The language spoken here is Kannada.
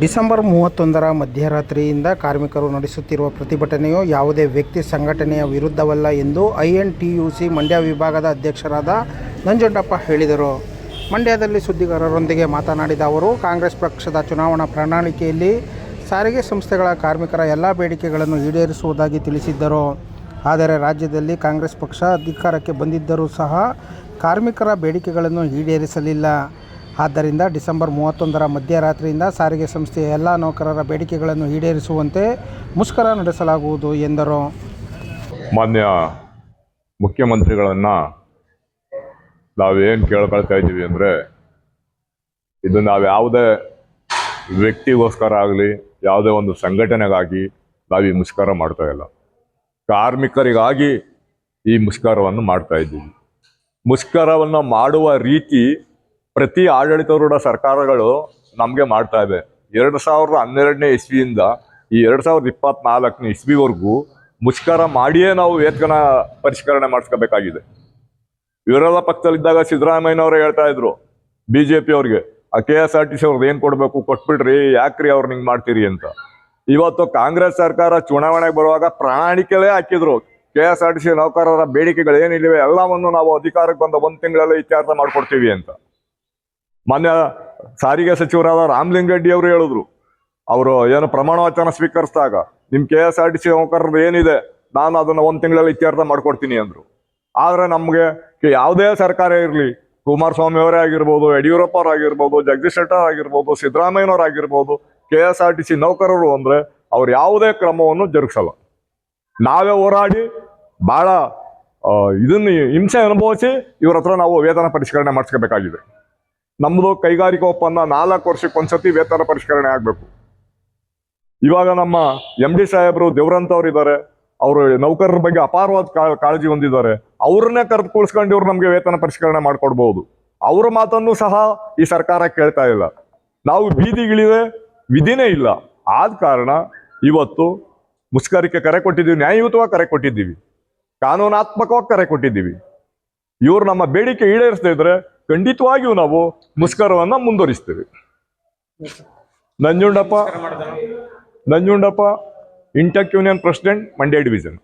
ಡಿಸೆಂಬರ್ ಮೂವತ್ತೊಂದರ ಮಧ್ಯರಾತ್ರಿಯಿಂದ ಕಾರ್ಮಿಕರು ನಡೆಸುತ್ತಿರುವ ಪ್ರತಿಭಟನೆಯು ಯಾವುದೇ ವ್ಯಕ್ತಿ ಸಂಘಟನೆಯ ವಿರುದ್ಧವಲ್ಲ ಎಂದು ಐ ಎನ್ ಮಂಡ್ಯ ವಿಭಾಗದ ಅಧ್ಯಕ್ಷರಾದ ನಂಜುಂಡಪ್ಪ ಹೇಳಿದರು. ಮಂಡ್ಯದಲ್ಲಿ ಸುದ್ದಿಗಾರರೊಂದಿಗೆ ಮಾತನಾಡಿದ ಅವರು, ಕಾಂಗ್ರೆಸ್ ಪಕ್ಷದ ಚುನಾವಣಾ ಪ್ರಣಾಳಿಕೆಯಲ್ಲಿ ಸಾರಿಗೆ ಸಂಸ್ಥೆಗಳ ಕಾರ್ಮಿಕರ ಎಲ್ಲ ಬೇಡಿಕೆಗಳನ್ನು ಈಡೇರಿಸುವುದಾಗಿ ತಿಳಿಸಿದ್ದರು. ಆದರೆ ರಾಜ್ಯದಲ್ಲಿ ಕಾಂಗ್ರೆಸ್ ಪಕ್ಷ ಅಧಿಕಾರಕ್ಕೆ ಬಂದಿದ್ದರೂ ಸಹ ಕಾರ್ಮಿಕರ ಬೇಡಿಕೆಗಳನ್ನು ಈಡೇರಿಸಲಿಲ್ಲ. ಆದ್ದರಿಂದ ಡಿಸೆಂಬರ್ ಮೂವತ್ತೊಂದರ ಮಧ್ಯರಾತ್ರಿಯಿಂದ ಸಾರಿಗೆ ಸಂಸ್ಥೆಯ ಎಲ್ಲ ನೌಕರರ ಬೇಡಿಕೆಗಳನ್ನು ಈಡೇರಿಸುವಂತೆ ಮುಷ್ಕರ ನಡೆಸಲಾಗುವುದು ಎಂದರು. ಮಾನ್ಯ ಮುಖ್ಯಮಂತ್ರಿಗಳನ್ನು ನಾವೇನು ಕೇಳ್ಕೊಳ್ತಾ ಇದ್ದೀವಿ ಅಂದರೆ ಇದು ನಾವು ಯಾವುದೇ ವ್ಯಕ್ತಿಗೋಸ್ಕರ ಆಗಲಿ, ಯಾವುದೇ ಒಂದು ಸಂಘಟನೆಗಾಗಿ ನಾವು ಈ ಮುಷ್ಕರ ಮಾಡ್ತಾ ಇಲ್ಲ. ಕಾರ್ಮಿಕರಿಗಾಗಿ ಈ ಮುಷ್ಕರವನ್ನು ಮಾಡ್ತಾ ಇದ್ದೀವಿ. ಮುಷ್ಕರವನ್ನು ಮಾಡುವ ರೀತಿ ಪ್ರತಿ ಆಡಳಿತಾರೂಢ ಸರ್ಕಾರಗಳು ನಮಗೆ ಮಾಡ್ತಾ ಇವೆ ಎರಡು ಸಾವಿರದ ಹನ್ನೆರಡನೇ ಇಸ್ವಿಯಿಂದ ಈ ಎರಡು ಸಾವಿರದ ಇಪ್ಪತ್ನಾಲ್ಕನೇ ಇಸ್ವಿವರೆಗೂ ಮುಷ್ಕರ ಮಾಡಿಯೇ ನಾವು ವೇತನ ಪರಿಷ್ಕರಣೆ ಮಾಡಿಸ್ಕೋಬೇಕಾಗಿದೆ. ವಿರೋಧ ಪಕ್ಷದಲ್ಲಿದ್ದಾಗ ಸಿದ್ದರಾಮಯ್ಯನವರೇ ಹೇಳ್ತಾ ಇದ್ರು ಬಿ ಜೆ ಪಿ ಅವ್ರಿಗೆ, ಆ K S R T C ಅವ್ರದ್ದು ಏನು ಕೊಡಬೇಕು ಕೊಟ್ಬಿಡ್ರಿ ಯಾಕ್ರಿ ಅವ್ರು ಹಿಂಗೆ ಮಾಡ್ತೀರಿ ಅಂತ. ಇವತ್ತು ಕಾಂಗ್ರೆಸ್ ಸರ್ಕಾರ ಚುನಾವಣೆಗೆ ಬರುವಾಗ ಪ್ರಣಾಳಿಕೆಲೇ ಹಾಕಿದ್ರು. K S R T C ನೌಕರರ ಬೇಡಿಕೆಗಳು ಏನಿವೆ ಎಲ್ಲವನ್ನು ನಾವು ಅಧಿಕಾರಕ್ಕೆ ಬಂದ ಒಂದು ತಿಂಗಳಲ್ಲಿ ಇತ್ಯರ್ಥ ಮಾಡ್ಕೊಡ್ತೀವಿ ಅಂತ. ಮಾನ್ಯ ಸಾರಿಗೆ ಸಚಿವರಾದ ರಾಮಲಿಂಗರೆಡ್ಡಿ ಅವರು ಹೇಳಿದ್ರು. ಅವರು ಏನು ಪ್ರಮಾಣ ವಚನ ಸ್ವೀಕರಿಸಿದಾಗ ನಿಮ್ K S R T C ನೌಕರರು ಏನಿದೆ, ನಾನು ಅದನ್ನ ಒಂದು ತಿಂಗಳಲ್ಲಿ ಇತ್ಯರ್ಥ ಮಾಡ್ಕೊಡ್ತೀನಿ ಅಂದ್ರು. ಆದ್ರೆ ನಮ್ಗೆ ಯಾವುದೇ ಸರ್ಕಾರ ಇರಲಿ, ಕುಮಾರಸ್ವಾಮಿ ಅವರೇ ಆಗಿರ್ಬೋದು, ಯಡಿಯೂರಪ್ಪ ಅವರಾಗಿರ್ಬೋದು ಜಗದೀಶ್ ಶೆಟ್ಟರ್ ಆಗಿರ್ಬೋದು ಸಿದ್ದರಾಮಯ್ಯನವರಾಗಿರ್ಬೋದು K S R T C ನೌಕರರು ಅಂದ್ರೆ ಅವ್ರು ಯಾವುದೇ ಕ್ರಮವನ್ನು ಜರುಗಿಸಲ್ಲ. ನಾವೇ ಹೋರಾಡಿ ಇದನ್ನು ಇದನ್ನ ಹಿಂಸೆ ಅನುಭವಿಸಿ ಇವ್ರ ಹತ್ರ ನಾವು ವೇತನ ಪರಿಷ್ಕರಣೆ ಮಾಡಿಸ್ಕೋಬೇಕಾಗಿದೆ. ನಮ್ಮದು ಕೈಗಾರಿಕಾ ಒಪ್ಪಂದ ನಾಲ್ಕು ವರ್ಷಕ್ಕೆ ಒಂದ್ಸತಿ ವೇತನ ಪರಿಷ್ಕರಣೆ ಆಗಬೇಕು. ಇವಾಗ ನಮ್ಮ ಎಂ ಡಿ ಸಾಹೇಬರು ದೇವ್ರಂತವ್ರು ಇದ್ದಾರೆ ಅವರು ನೌಕರರ ಬಗ್ಗೆ ಅಪಾರವಾದ ಕಾಳಜಿ ಹೊಂದಿದ್ದಾರೆ. ಅವ್ರನ್ನೇ ಕರೆದು ಕೂಳಿಸ್ಕೊಂಡು ಇವ್ರು ನಮಗೆ ವೇತನ ಪರಿಷ್ಕರಣೆ ಮಾಡ್ಕೊಡ್ಬಹುದು ಅವ್ರ ಮಾತನ್ನು ಸಹ ಈ ಸರ್ಕಾರ ಕೇಳ್ತಾ ಇಲ್ಲ. ನಾವು ಬೀದಿಗಿಳಿದೆ, ವಿಧಿನೇ ಇಲ್ಲ. ಆದ ಕಾರಣ ಇವತ್ತು ಮುಷ್ಕರಕ್ಕೆ ಕರೆ ಕೊಟ್ಟಿದ್ದೀವಿ, ನ್ಯಾಯಯುತವಾಗಿ ಕರೆ ಕೊಟ್ಟಿದ್ದೀವಿ. ಕಾನೂನಾತ್ಮಕವಾಗಿ ಕರೆ ಕೊಟ್ಟಿದ್ದೀವಿ. ಇವ್ರು ನಮ್ಮ ಬೇಡಿಕೆ ಈಡೇರಿಸದೇ ಇದ್ರೆ ಖಂಡಿತವಾಗಿಯೂ ನಾವು ಮುಷ್ಕರವನ್ನ ಮುಂದುವರಿಸ್ತೇವೆ. Nanjundappa Nanjundappa INTUC union president Mandya division